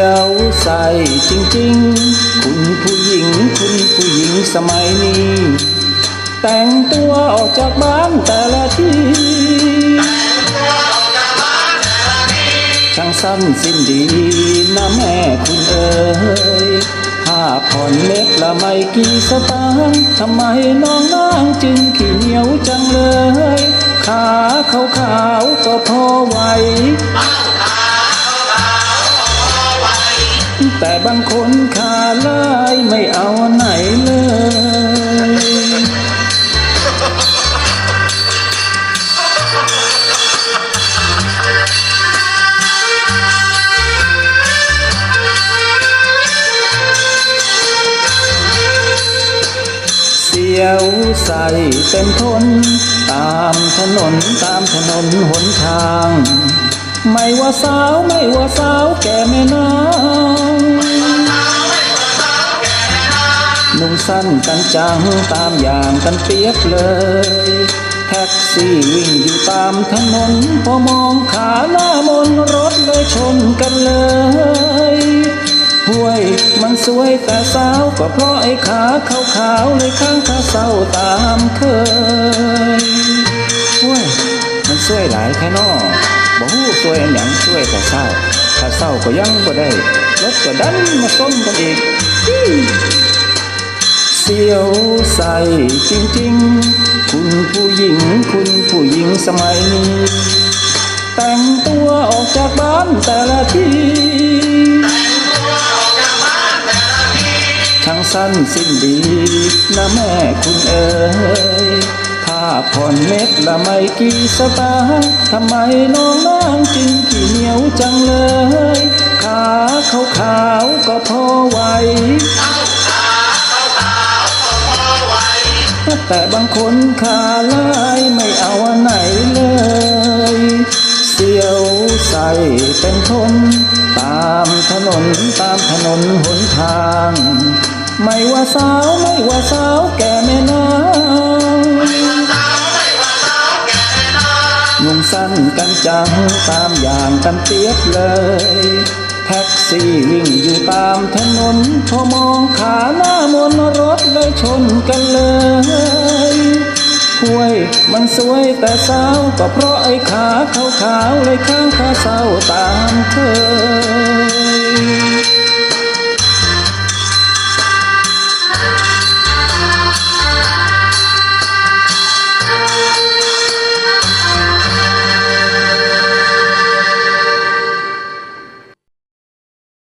ยวใส่จริงๆ คุณผู้หญิงคุณผู้หญิงสมัยนี้ แต่งตัวออกจากบ้านแต่ละทีช่างสั้นสิ้นดีนะแม่คุณเอ๋ยผ้าผ่อนเล็กละไม่กี่สตางค์ทำไมน้องนางจึงขี้เหนียวจังเลย ขาขาขาวๆก็พอไหว บางคนขาลายไม่เอาไหนเลย เสียวใส่เต็มทน ตามถนนตามถนนหนทาง ไม่ว่าสาวไม่ว่าสาวแก่แม่นา สั้นกันจังตามอย่างกันเปียบเลย แท็กซี่วิ่งอยู่ตามถนนพอมองขาหน้ามนรถเลยชนกันเลยห่วยมันสวยแต่สาวก็เพราะไอ้ขาขาวๆเลยข้างขาเศร้าตามเคยห่วยมันช่วยหลายแค่นอบ่ฮู้ช่วยอันหยังช่วยแต่เศร้าถ้าเศร้าก็ยังบ่ได้รถก็ดันมาส้มกันอีกอี้ เสียวใสจริงๆ คุณผู้หญิงคุณผู้หญิงสมัยนี้ แต่งตัวออกจากบ้านแต่ละทีช่างสั้นสิ้นดีนะแม่คุณเอ๋ยผ้าผ่อนเม็ดละไม่กี่สตางค์ทำไมน้องนางจึง แต่บางคนขาลายไม่เอาไหนเลย เสียวใส่เป็นทน ตามถนนตามถนนหนทาง ไม่ว่าสาวไม่ว่าสาวแก่แม่นางนุ่งสั้นกันจังตามอย่างกันเปียบเลยแท็กซี่วิ่งอยู่ตามถนนพอมองขาหน้ามนรถเลยชนกันเลย ช่วย มันสวยแต่สาวก็เพราะไอ้ขาขาวๆเลยข้างขาเศร้าตามเธอ